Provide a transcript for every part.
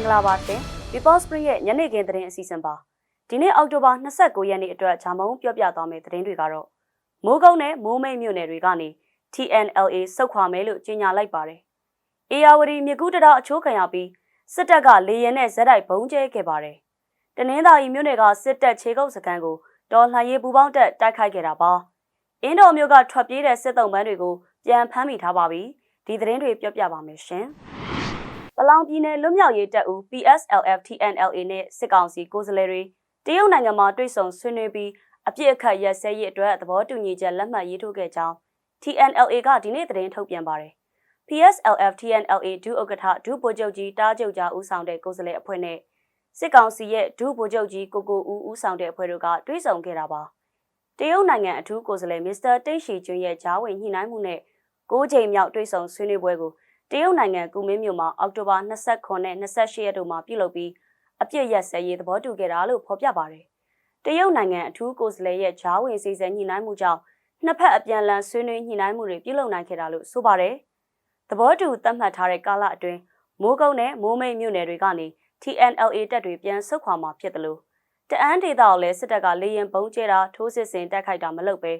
င်္ဂလာပါရှင် People Spring ရဲ့ညနေခင်းသတင်းအစီအစဉ်ပါဒီနေ့အောက်တိုဘာ29ရက်နေ့အတွက်ဂျာမုံပြောပြသွားမယ့်သတင်းတွေကတော့မိုးကုန်းနဲ့မိုးမိတ်မြို့နယ်တွေကနေ TNLA စုတ်ခွာမယ်လို့ကြေညာလိုက်ပါတယ်အေယာဝတီမြကူးတရအချိုးခံရပြီးစစ်တပ်ကလေရင်နဲ့ဇက်တိုက်ဘုံကျဲခဲ့ပါတယ်တနင်္သာရီမြို့နယ်ကစစ်တပ်ခြေကုပ်စခန်းကိုတော်လှန်ရေးပူးပေါင်းတပ်တိုက်ခိုက်ခဲ့တာပါအင်းတော်မြို့ကထွက်ပြေးတဲ့စစ်တုံးပန်းတွေကိုပြန်ဖမ်းမိထားပါပြီဒီသတင်းတွေပြောပြပါမယ်ရှင် ပလောင်ပြည်နယ်လွတ်မြောက်ရေးတပ်ဦး PSLF TNLA နဲ့စစ်ကောင်စီကိုယ်စားလှယ်တွေတရုတ်နိုင်ငံမှာတွေ့ဆုံဆွေးနွေးပြီးအပြစ်အခတ်ရက်စဲရေးအတွက်သဘောတူညီချက်လက်မှတ်ရေးထိုးခဲ့ကြောင်း TNLA ကဒီနေ့သတင်းထုတ်ပြန်ပါတယ်။ PSLF TNLA ဒုဥက္ကဋ္ဌဒုဗိုလ်ချုပ်ကြီးတားကျုပ်ကြားဦးဆောင်တဲ့ကိုယ်စားလှယ်အဖွဲ့နဲ့စစ်ကောင်စီရဲ့ဒုဗိုလ်ချုပ်ကြီးကိုကိုဦးဦးဆောင်တဲ့အဖွဲ့တို့ကတွေ့ဆုံခဲ့တာပါ။တရုတ်နိုင်ငံအထူးကိုယ်စားလှယ်မစ္စတာတိတ်ရှီကျွန်းရဲ့ဂျားဝင်ညှိနှိုင်းမှုနဲ့၉ချိန်မြောက်တွေ့ဆုံဆွေးနွေးပွဲကို တရုတ်နိုင်ငံကူမင်းမြို့မှာအောက်တိုဘာ29နဲ့28ရက်တို့မှာပြုလုပ်ပြီးအပြစ်ရက်စဲရေးသဘောတူခဲ့တာလို့ဖော်ပြပါတယ်။တရုတ်နိုင်ငံအထူးကိုယ်စားလှယ်ရဲ့ဂျားဝင်စီစဉ်ညှိနှိုင်းမှုကြောင့်နှစ်ဖက်အပြန်အလှန်ဆွေးနွေးညှိနှိုင်းမှုတွေပြုလုပ်နိုင်ခဲ့တာလို့ဆိုပါတယ်။သဘောတူသတ်မှတ်ထားတဲ့ကာလအတွင်းမိုးကုတ်နဲ့မိုးမိတ်မြို့နယ်တွေကနေ TNLA တပ်တွေပြန်ဆုတ်ခွာမှာဖြစ်တယ်လို့တအန်းဒေသကိုလည်းစစ်တပ်ကလေရင်ပုံးကျဲတာထိုးစစ်ဆင်တိုက်ခိုက်တာမလုပ်ပဲ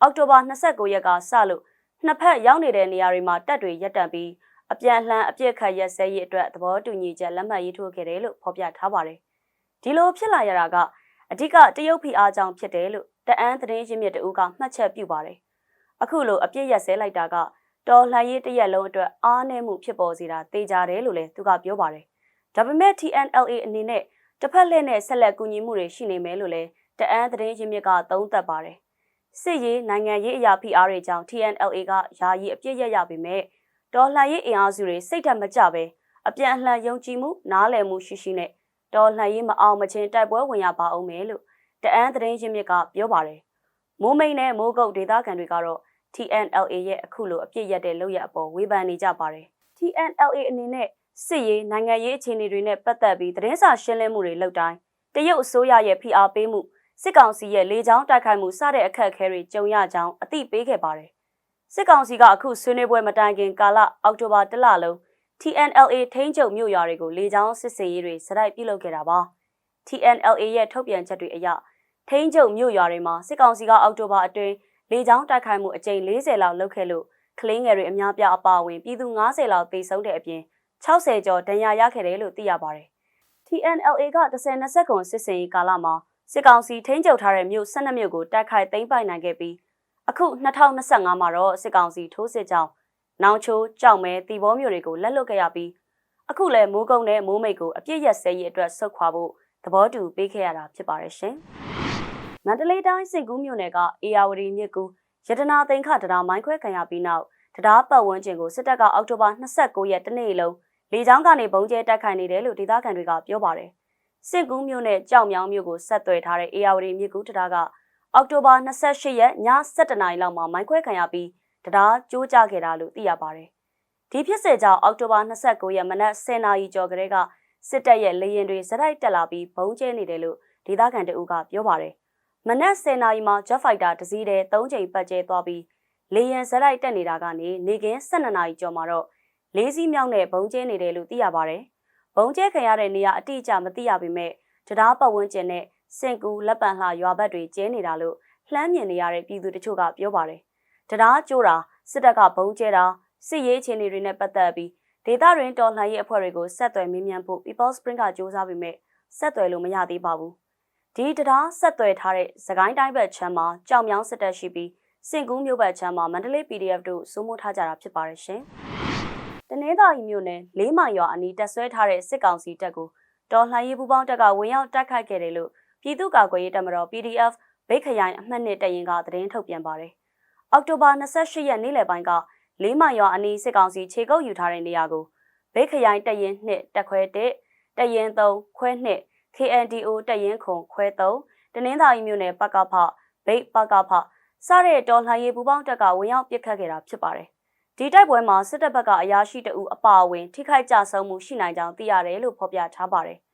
အောက်တိုဘာ29ရက်ကစလို့နှစ်ဖက်ရောက်နေတဲ့နေရာတွေမှာတပ်တွေရပ်တန့်ပြီး အပြန်အလှန်အပြစ်ခတ်ရက်စဲရေးအတွက်သဘောတူညီချက်လက်မှတ်ရေးထိုးခဲ့တယ်လို့ဖော်ပြထားပါတယ်။ဒီလိုဖြစ်လာရတာကအဓိကတရုတ်ဖိအားကြောင့်ဖြစ်တယ်လို့တအန်းသတင်းရင်းမြစ်တဦးကမှတ်ချက်ပြုပါတယ်။အခုလိုအပြစ်ရက်စဲလိုက်တာကတော်လှန်ရေးတရက်လုံးအတွက်အားနည်းမှုဖြစ်ပေါ်စေတာသိကြတယ်လို့လည်းသူကပြောပါတယ်။ဒါပေမဲ့ TNLA အနေနဲ့တစ်ဖက်လက်နဲ့ဆက်လက်ကူညီမှုတွေရှိနေမယ်လို့လည်းတအန်းသတင်းရင်းမြစ်ကသုံးသပ်ပါတယ်။စစ်ရေးနိုင်ငံရေးအရာဖိအားတွေကြောင့် TNLA ကယာယီအပြစ်ရရပေမဲ့ တော်လှန်ရေးအင်အားစုတွေစိတ်ဓာတ်မကျပဲအပြန်အလှန်ယုံကြည်မှုနားလည်မှုရှိရှိနဲ့တော်လှန်ရေးမအောင်မချင်းတိုက်ပွဲဝင်ရပါအောင်မယ်လို့တအန်းသတင်းရင်းမြစ်ကပြောပါတယ်။မိုးမိန်နဲ့မိုးကုတ်ဒေသခံတွေကတော့ TNLA ရဲ့အခုလိုအပြစ်ရက်တဲ့လုပ်ရအပေါ်ဝေဖန်နေကြပါတယ်။ TNLA အနေနဲ့စစ်ရေးနိုင်ငံရေးအခြေအနေတွေနဲ့ပတ်သက်ပြီးသတင်းစာရှင်းလင်းမှုတွေလုပ်တိုင်းတရုတ်အစိုးရရဲ့ဖိအားပေးမှုစစ်ကောင်စီရဲ့လေကြောင်းတိုက်ခိုက်မှုစတဲ့အခက်အခဲတွေကြုံရကြောင်းအသိပေးခဲ့ပါတယ်။ စစ်ကောင်စီကအခုဆွေးနွေးပွဲမတိုင်ခင်ကာလအောက်တိုဘာတလလုံး TNLA ထိန်းချုပ်မြို့ရွာတွေကိုလေကြောင်းစစ်ဆေးရေးတွေစတိုက်ပြုလုပ်ခဲ့တာပါ။ TNLA ရဲ့ထုတ်ပြန်ချက်တွေအရထိန်းချုပ်မြို့ရွာတွေမှာစစ်ကောင်စီကအောက်တိုဘာအတွင်းလေကြောင်းတိုက်ခိုက်မှုအကြိမ်40လောက်လုပ်ခဲ့လို့ကလင်းငယ်တွေအများပြားအပါအဝင်ပြည်သူ90လောက်သေဆုံးတဲ့အပြင်60ကျော်ဒဏ်ရာရခဲ့တယ်လို့သိရပါတယ်။ TNLA က10-20ခုစစ်စင်ရေးကာလမှာစစ်ကောင်စီထိန်းချုပ်ထားတဲ့မြို့12မြို့ကိုတိုက်ခိုက်သိမ်းပိုက်နိုင်ခဲ့ပြီး အခု2025မှာတော့စစ်ကောင်စီထိုးစစ်ကြောင့်နောင်ချိုးကြောက်မဲတီဘောမြို့တွေကိုလက်လွတ်ခဲ့ရပြီးအခုလည်းမိုးကုန်းနဲ့မိုးမိတ်ကိုအပြစ်ရက်စဲရေးအတွက်ဆုတ်ခွာဖို့သဘောတူပေးခဲ့ရတာဖြစ်ပါတယ်ရှင်။မန္တလေးတိုင်းစင်ကူးမြို့နယ်ကအေယာဝတီမြစ်ကူရတနာသိန်းခတရားမိုင်းခွဲခံရပြီးနောက်တရားပတ်ဝန်းကျင်ကိုစစ်တပ်ကအောက်တိုဘာ29ရက်တနေ့လုံးလေကြောင်းကနေပုံကျဲတိုက်ခိုက်နေတယ်လို့ဒေသခံတွေကပြောပါတယ်။စင်ကူးမြို့နယ်ကြောက်မြောင်းမြို့ကိုဆက်သွယ်ထားတဲ့အေယာဝတီမြစ်ကူတရားက အောက်တိုဘာ28ရက်ည7:00နာရီလောက်မှာမိုင်းခွဲခံရပြီးတရားကျိုးကျခဲ့တာလို့သိရပါတယ်။ဒီဖြစ်စဉ်ကြောင့်အောက်တိုဘာ29ရက်မနက်10:00နာရီကျော်ကလေးကစစ်တပ်ရဲ့လေရင်တွေဇက်တိုက်တက်လာပြီးဘုံကျဲနေတယ်လို့ဒေသခံတအုပ်ကပြောပါတယ်။မနက်10:00နာရီမှာ Jet Fighter တစ်စီးတည်း3ချိန်ပတ်ကျဲသွားပြီးလေရင်ဇက်တိုက်တက်နေတာကနေနေကင်း12နာရီကျော်မှာတော့လေးစီးမြောက်နဲ့ဘုံကျဲနေတယ်လို့သိရပါတယ်။ဘုံကျဲခံရတဲ့နေရာအတိအကျမသိရပေမဲ့တရားပတ်ဝန်းကျင်နဲ့ စင်ကူလက်ပံလှရွာဘက်တွေကျဲနေတာလို့လှမ်းမြင်နေရတဲ့ပြည်သူတချို့ကပြောပါတယ်။တရားကျိုးတာစစ်တပ်ကဘုံကျဲတာစစ်ရေးအခြေအနေတွေနဲ့ပတ်သက်ပြီးဒေတာရင်းတော်လှန်ရေးအဖွဲ့တွေကိုဆက်သွယ်မေးမြန်းဖို့ People Spring ကစ조사ပေမဲ့ဆက်သွယ်လို့မရသေးပါဘူး။ဒီတရားဆက်သွယ်ထားတဲ့စကိုင်းတိုင်းဘက်ချမ်းမှာကြောင်မြောင်းစစ်တပ်ရှိပြီးစင်ကူးမြို့ဘက်ချမ်းမှာမန္တလေး PDF တို့စိုးမိုးထားကြတာဖြစ်ပါတယ်ရှင်။တနင်္သာရီမြို့နယ်လေးမိုင်ရွာအနီးတက်ဆွဲထားတဲ့စစ်ကောင်စီတပ်ကိုတော်လှန်ရေးပူးပေါင်းတပ်ကဝင်ရောက်တိုက်ခိုက်ခဲ့တယ်လို့ ပြည်သူ့ကာကွယ်ရေးတပ်မတော် PDF ဗိတ်ခရိုင်အမှတ်နှစ်တရင်ကသတင်းထုတ်ပြန်ပါတယ်။အောက်တိုဘာ28ရက်နေ့လယ်ပိုင်းကလေးမိုင်ရွာအနီးစစ်ကောင်စီခြေကုပ်ယူထားတဲ့နေရာကိုဗိတ်ခရိုင်တရင်2တက်ခွဲ1တရင်3ခွဲ2 KNDO တရင်ခုံခွဲ3တနင်္သာရီမြို့နယ်ပကဖဗိတ်ပကဖစတဲ့တော်လှန်ရေးပူးပေါင်းတပ်ကဝင်ရောက်ပစ်ခတ်ခဲ့တာဖြစ်ပါတယ်။ဒီတိုက်ပွဲမှာစစ်တပ်ဘက်ကအရာရှိတအုပ်အပါအဝင် ထိခိုက်ကြဆုံးမှုရှိနိုင်ကြောင်းသိရတယ်လို့ဖော်ပြထားပါတယ်။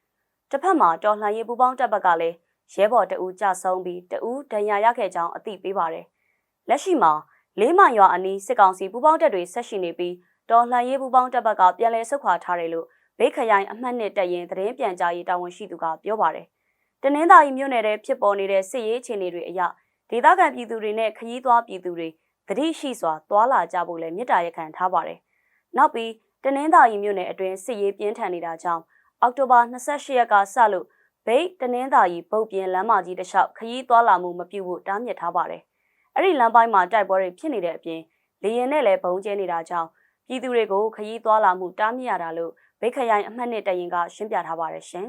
တစ်ဖက်မှာတော်လှန်ရေးပူးပေါင်းတပ်ဘက်ကလည်းရဲဘော်တအုပ်ကြဆုံးပြီးတအုပ်ဒဏ်ရာရခဲ့ကြောင်းအသိပေးပါတယ်။လက်ရှိမှာလေးမိုင်ရွာအနီးစစ်ကောင်စီပူးပေါင်းတပ်တွေဆက်ရှိနေပြီးတော်လှန်ရေးပူးပေါင်းတပ်ဘက်ကပြန်လည်ဆုတ်ခွာထားတယ်လို့ဘေးခရိုင်အမှတ်နှစ်တက်ရင်သတင်းပြန်ကြားရေးတာဝန်ရှိသူကပြောပါတယ်။တနင်္သာရီမြို့နယ်ထဲဖြစ်ပေါ်နေတဲ့စစ်ရေးအခြေအနေတွေအရဒေသခံပြည်သူတွေနဲ့ခရီးသွားပြည်သူတွေသတိရှိစွာသွာလာကြဖို့လည်းမြစ်တာရက်ခံထားပါတယ်။နောက်ပြီးတနင်္သာရီမြို့နယ်အတွင်းစစ်ရေးပြင်းထန်နေတာကြောင့် အောက်တိုဘာ28ရက်ကစလို့ဘိတ်တနင်္သာရီပုတ်ပြင်းလမ်းမကြီးတစ်လျှောက်ခရီးသွားလာမှုမပြုဖို့တားမြစ်ထားပါတယ်။အဲ့ဒီလမ်းပိုင်းမှာတိုက်ပွဲတွေဖြစ်နေတဲ့အပြင်လေရင်နဲ့လည်းဘုံကျဲနေတာကြောင့်ပြည်သူတွေကိုခရီးသွားလာမှုတားမြစ်ရတာလို့ဘိတ်ခရိုင်အမှတ်နှစ်တရင်ကရှင်းပြထားပါတယ်ရှင်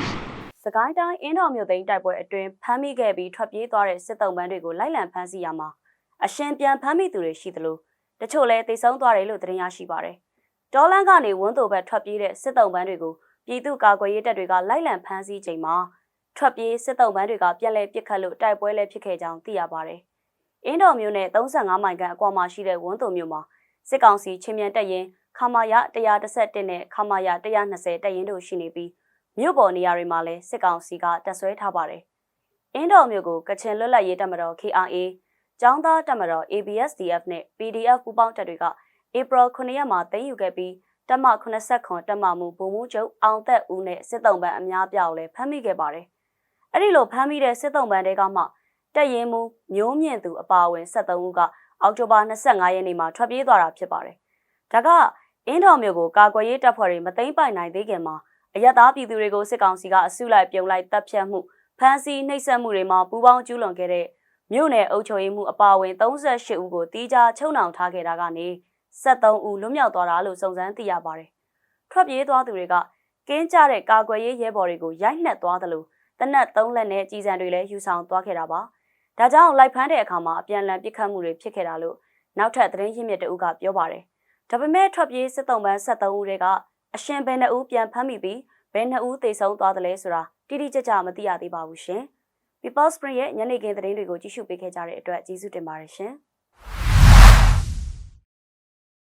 ။စကိုင်းတိုင်းအင်းတော်မြို့သိမ်းတိုက်ပွဲအတွင်းဖမ်းမိခဲ့ပြီးထွက်ပြေးသွားတဲ့စစ်တုံးပန်းတွေကိုလိုက်လံဖမ်းဆီးရမှာအရှင်ပြန်ဖမ်းမိသူတွေရှိသလိုတချို့လည်းတိတ်ဆုံးသွားတယ်လို့သတင်းရရှိပါတယ်။ဒေါ်လန်ကနေဝန်းတိုဘက်ထွက်ပြေးတဲ့စစ်တုံးပန်းတွေကို ပြည်သူ့ကာကွယ်ရေးတပ်တွေကလိုက်လံဖမ်းဆီးချိန်မှာထွက်ပြေးစစ်တုံးပန်းတွေကပြန်လည်ပစ်ခတ်လို့တိုက်ပွဲလည်းဖြစ်ခဲ့ကြောင်းသိရပါတယ်။အင်းတော်မြို့နယ်35မိုင်ခန့်အကွာမှာရှိတဲ့ဝန်းတိုမြို့မှာစစ်ကောင်စီချင်းမြန်တက်ရင်ခမာယ131နဲ့ခမာယ120တက်ရင်တို့ရှိနေပြီးမြို့ပေါ်နေရာတွေမှာလည်းစစ်ကောင်စီကတပ်ဆွဲထားပါတယ်။အင်းတော်မြို့ကိုကချင်လွတ်လပ်ရေးတပ်မတော် KRA ကျောင်းသားတပ်မတော် ABSDF နဲ့ PDF ပူးပေါင်းတပ်တွေကဧပြီ9ရက်မှာသိမ်းယူခဲ့ပြီး တပ်မ89တပ်မမှုဗိုလ်မှူးချုပ်အောင်သက်ဦးနဲ့စစ်တုံးပန်းအများပြားကိုလည်းဖမ်းမိခဲ့ပါတယ်။အဲ့ဒီလိုဖမ်းမိတဲ့စစ်တုံးပန်းတွေကမှတက်ရင်မူမျိုးမြင့်သူအပါအဝင်73ဦးကအောက်တိုဘာ25ရက်နေ့မှာထွက်ပြေးသွားတာဖြစ်ပါတယ်။ဒါကအင်းတော်မြို့ကိုကာကွယ်ရေးတပ်ဖွဲ့တွေမသိမ်းပိုက်နိုင်သေးခင်မှာအရသားပြည်သူတွေကိုစစ်ကောင်စီကအစုလိုက်ပြုံလိုက်တပ်ဖြတ်မှုဖမ်းဆီးနှိပ်စက်မှုတွေမှာပူးပေါင်းကျူးလွန်ခဲ့တဲ့မြို့နယ်အုပ်ချုပ်ရေးမှုအပါအဝင်38ဦးကိုတီးခြားချုပ်နှောင်ထားခဲ့တာကနေ 73ဦးလွတ်မြောက်သွားတာလို့စုံစမ်းသိရပါတယ်။ထွက်ပြေးသွားသူတွေကကင်းကြတဲ့ကာကွယ်ရေးရဲဘော်တွေကိုရိုက်နှက်သွားတယ်လို့တနက်၃လက်နဲ့ကြီးစံတွေလည်းယူဆောင်သွားခဲ့တာပါ။ဒါကြောင့်လိုက်ဖမ်းတဲ့အခါမှာအပြန်အလှန်ပစ်ခတ်မှုတွေဖြစ်ခဲ့တာလို့နောက်ထပ်သတင်းရင်းမြစ်တအုပ်ကပြောပါတယ်။ဒါပေမဲ့ထွက်ပြေးစစ်တုံးပန်း73ဦးတွေကအရှင်ဘယ်နှဦးပြန်ဖမ်းမိပြီးဘယ်နှဦးသေဆုံးသွားတယ်လဲဆိုတာတိတိကျကျမသိရသေးပါဘူးရှင်။ People Spring ရဲ့ညနေခင်းသတင်းတွေကိုကြည့်ရှုပေးခဲ့ကြတဲ့အတွက်ကျေးဇူးတင်ပါတယ်ရှင်။